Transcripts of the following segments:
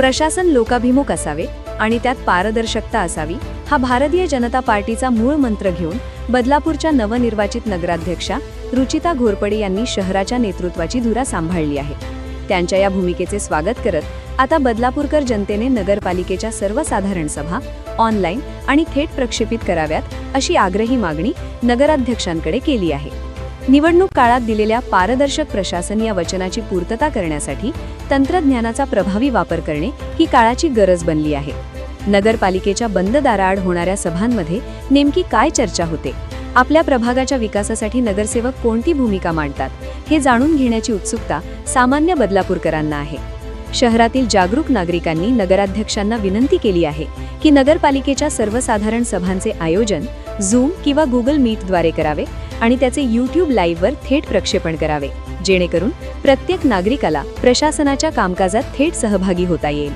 प्रशासन लोकाभिमुख असावे आणि त्यात पारदर्शकता असावी हा भारतीय जनता पार्टीचा मूळ मंत्र घेऊन बदलापूरच्या नवनिर्वाचित नगराध्यक्षा रुचिता घोरपडे यांनी शहराच्या नेतृत्वाची धुरा सांभाळली आहे. त्यांच्या या भूमिकेचे स्वागत करत आता बदलापूरकर जनतेने नगरपालिकेच्या सर्वसाधारण सभा ऑनलाईन आणि थेट प्रक्षेपित कराव्यात अशी आग्रही मागणी नगराध्यक्षांकडे केली आहे. निवडणूक काळात दिलेल्या पारदर्शक प्रशासन या वचनाची पूर्तता करण्यासाठी तंत्रज्ञानाचा प्रभावी वापर करणे ही काळाची गरज बनली आहे. नगरपालिकेच्या बंद दाराआड होणाऱ्या सभांमध्ये नेमकी काय चर्चा होते? आपल्या प्रभागाच्या विकासासाठी नगरसेवक कोणती भूमिका मांडतात? हे जाणून घेण्याची उत्सुकता सामान्य बदलापूरकरांना आहे. शहरातील जागरूक नागरिकांनी नगराध्यक्षांना विनंती केली आहे की नगरपालिकेच्या सर्वसाधारण सभांचे आयोजन झूम किंवा गुगल मीटद्वारे करावे आणि त्याचे यूट्यूब लाईव्हवर थेट प्रक्षेपण करावे. जेणेकरून प्रत्येक नागरिकाला प्रशासनाच्या कामकाजात थेट सहभागी होता येईल.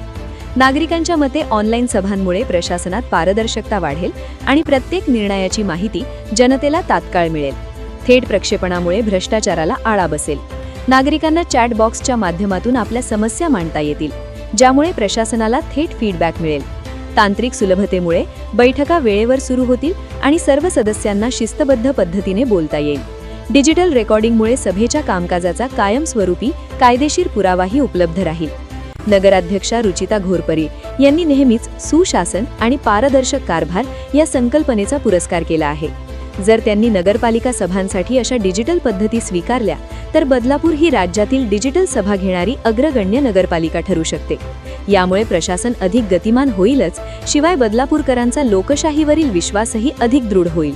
नागरिकांच्या मते ऑनलाईन सभांमुळे प्रशासनात पारदर्शकता वाढेल आणि प्रत्येक निर्णयाची माहिती जनतेला तात्काळ मिळेल. थेट प्रक्षेपणामुळे भ्रष्टाचाराला आळा बसेल. नागरिकांना चॅट बॉक्सच्या माध्यमातून आपल्या समस्या मांडता येतील ज्यामुळे प्रशासनाला थेट फीडबॅक मिळेल. तांत्रिक सुलभतेमुळे बैठका वेळेवर सुरू होतील आणि सर्व सदस्यांना शिस्तबद्ध पद्धतीने बोलता येईल. डिजिटल रेकॉर्डिंगमुळे सभेच्या कामकाजाचा कायमस्वरूपी कायदेशीर पुरावाही उपलब्ध राहील. नगराध्यक्षा रुचिता घोरपरी यांनी नेहमीच सुशासन आणि पारदर्शक कारभार या संकल्पनेचा पुरस्कार केला आहे. जर त्यांनी नगरपालिका सभांसाठी अशा डिजिटल पद्धती स्वीकारल्या तर बदलापूर ही राज्यातील डिजिटल सभा घेणारी अग्रगण्य नगरपालिका ठरू शकते. यामुळे प्रशासन अधिक गतिमान होईलच शिवाय बदलापूरकरांचा लोकशाहीवरील विश्वासही अधिक दृढ होईल.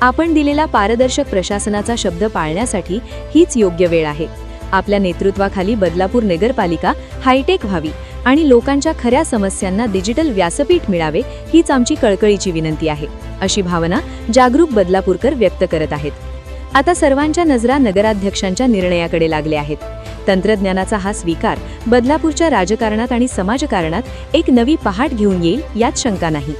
आपण दिलेला पारदर्शक प्रशासनाचा शब्द पाळण्यासाठी हीच योग्य वेळ आहे. आपल्या नेतृत्वाखाली बदलापूर नगरपालिका हायटेक व्हावी आणि लोकांच्या खऱ्या समस्यांना डिजिटल व्यासपीठ मिळावे हीच आमची कळकळीची विनंती आहे अशी भावना जागरूक बदलापूरकर व्यक्त करत आहेत. आता सर्वांच्या नजरा नगराध्यक्षांच्या निर्णयाकडे लागल्या आहेत. तंत्रज्ञानाचा हा स्वीकार बदलापूरच्या राजकारणात आणि समाजकारणात एक नवी पहाट घेऊन येईल यात शंका नाही.